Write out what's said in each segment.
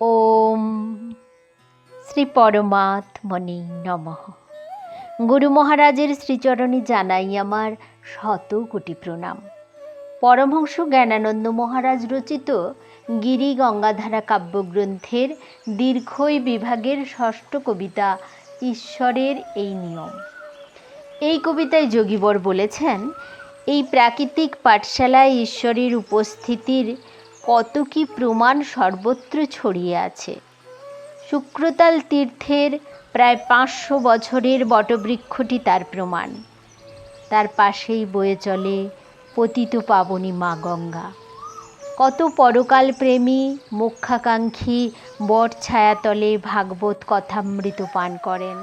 ওম শ্রী পরমাত্মনে নমঃ। গুরু মহারাজের শ্রীচরণে জানাই আমার শত কোটি প্রণাম। পরমহংস জ্ঞানানন্দ মহারাজ রচিত গিরি গঙ্গাধারা কাব্যগ্রন্থের দীর্ঘই বিভাগের ষষ্ঠ কবিতা ঈশ্বরের এই নিয়ম। এই কবিতায় যোগীবর বলেছেন, এই প্রাকৃতিক পাঠশালায় ঈশ্বরের উপস্থিতির কত কি প্রমাণ সর্বত্র ছড়িয়ে আছে। শুক্রতাল তীর্থের প্রায় পাঁচশো বছরের বটবৃক্ষটি তার প্রমাণ। তার পাশেই বয়ে চলে পতিত পাবনী মা গঙ্গা। কত পরকাল প্রেমী মুখ্যাকাঙ্ক্ষী বট ছায়াতলে ভাগবত কথামৃত পান করেন।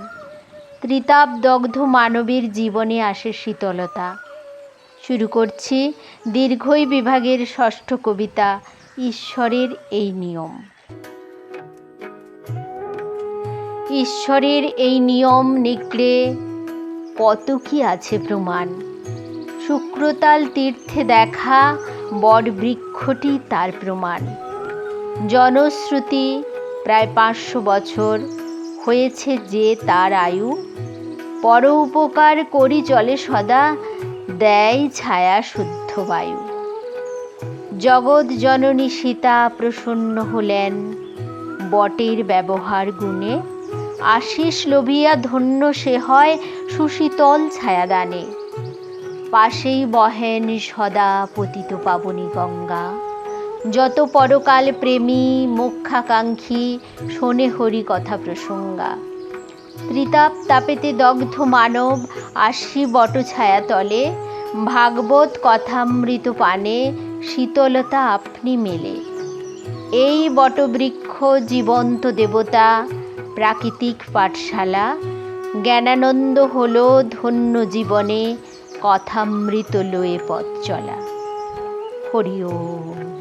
ত্রিতাপ দগ্ধ মানবের জীবনে আসে শীতলতা। শুরু করছি দীর্ঘই বিভাগের ষষ্ঠ কবিতা ঈশ্বরের এই নিয়ম। ঈশ্বরের এই নিয়ম নিকলে কত কি আছে প্রমাণ? শুক্রতাল তীর্থে দেখা বট বৃক্ষটি তার প্রমাণ। জনশ্রুতি প্রায় পাঁচশো বছর হয়েছে যে তার আয়ু। পর উপকার করি চলে সদা, দেয় ছায়া শুদ্ধ বায়ু। জগৎ জননী সীতা প্রসন্ন হলেন। বটের ব্যবহার গুণে আশিস লোভিয়া ধন্য সে হয় সুশীতল ছায়াদানে। পাশেই বহেন সদা পতিত পাবনী গঙ্গা। যত পরকাল প্রেমী মোক্ষাকাঙ্ক্ষী শোনে হরি কথা প্রসঙ্গা। ত্রিতাপ তাপেতে দগ্ধ মানব আশি বট ছায়া তলে ভাগবত কথামৃত পানে শীতলতা আপনি মেলে। এই বটবৃক্ষ জীবন্ত দেবতা, প্রাকৃতিক পাঠশালা, জ্ঞানানন্দ হল ধন্য জীবনে কথামৃত লয়ে পথ চলা। হরি ওম।